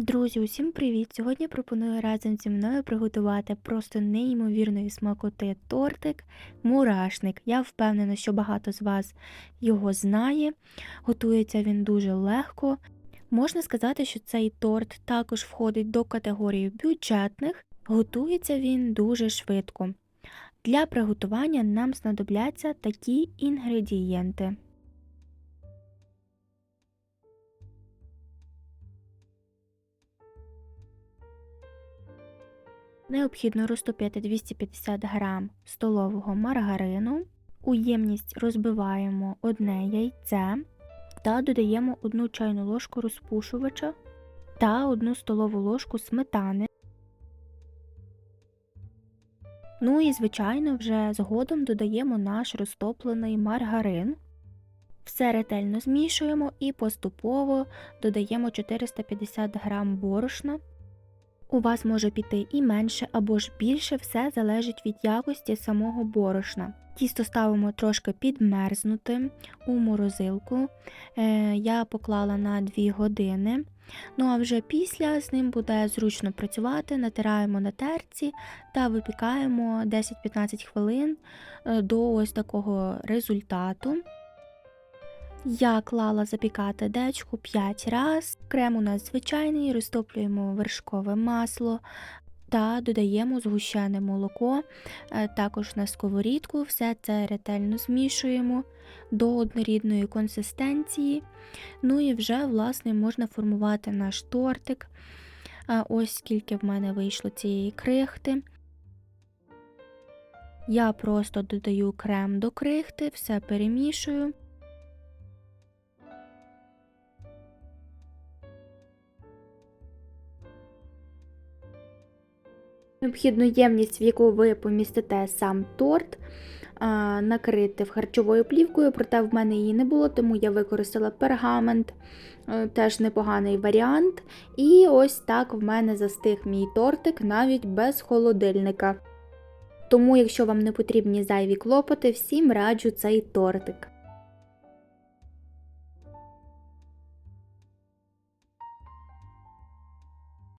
Друзі, усім привіт! Сьогодні пропоную разом зі мною приготувати просто неймовірної смакоти тортик мурашник. Я впевнена, що багато з вас його знає. Готується він дуже легко. Можна сказати, що цей торт також входить до категорії бюджетних. Готується він дуже швидко. Для приготування нам знадобляться такі інгредієнти. Необхідно розтопити 250 г столового маргарину. У ємність розбиваємо одне яйце та додаємо 1 чайну ложку розпушувача та 1 столову ложку сметани. Ну і, звичайно, вже згодом додаємо наш розтоплений маргарин. Все ретельно змішуємо і поступово додаємо 450 г борошна. У вас може піти і менше або ж більше, все залежить від якості самого борошна. Тісто ставимо трошки підмерзнути у морозилку. Е, я поклала на 2 години. Ну а вже після з ним буде зручно працювати, натираємо на терці та випікаємо 10-15 хвилин е, до ось такого результату. Я клала запікати дечку 5 раз. Крем у нас звичайний, розтоплюємо вершкове масло та додаємо згущене молоко, е, також на сковорідку, все це ретельно змішуємо до однорідної консистенції. Ну і вже, власне, можна формувати наш тортик. Е, Ось скільки в мене вийшло цієї крихти. Я просто додаю крем до крихти, все перемішую. Необхідну ємність, в яку ви помістите сам торт, накрити харчовою плівкою, проте в мене її не було, тому я використала пергамент, е, теж непоганий варіант. І ось так в мене застиг мій тортик навіть без холодильника. Тому, якщо вам не потрібні зайві клопоти, всім раджу цей тортик.